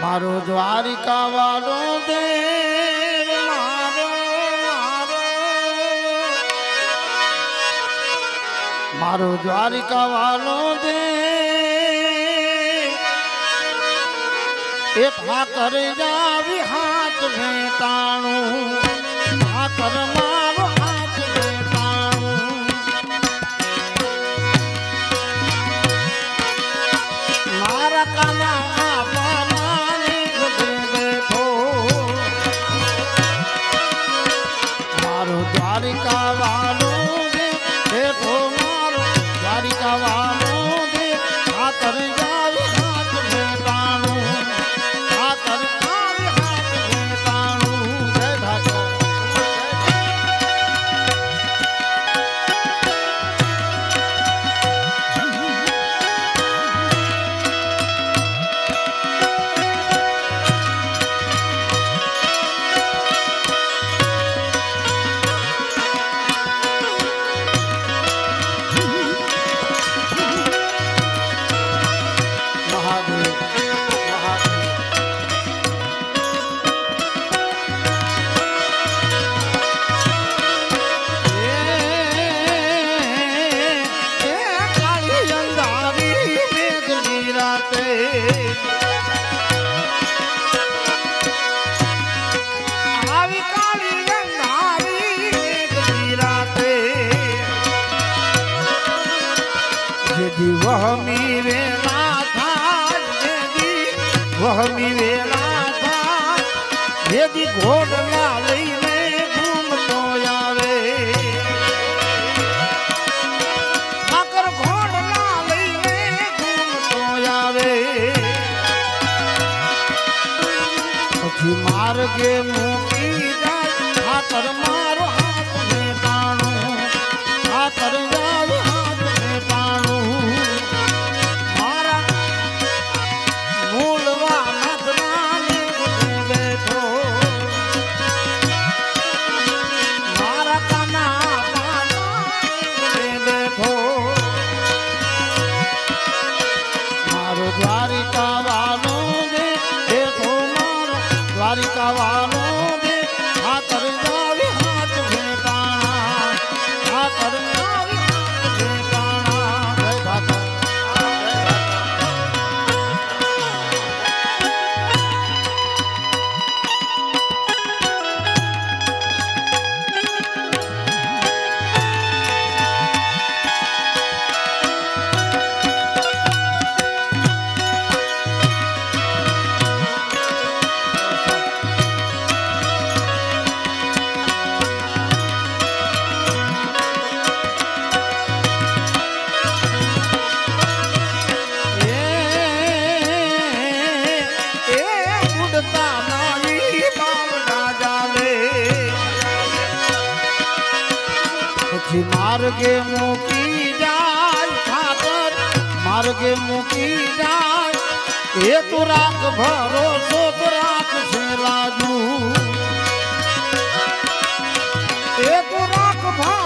મારો દ્વારિકા વાળો દે મારો મારો. મારો દ્વારિકા વાળો દે. એ કરી જા વિહાર. વેતાણું આ કરમ વહમી વેલા થાત વેદી વહમી વેલા ઘોડલા ભટકાવા પછી માર્ગે મૂકી જાય ખાતર, માર્ગે મૂકી જાય. એ તું રાખ ભરોસો તો રાખશે રાજુ એ તું રાખ ભરો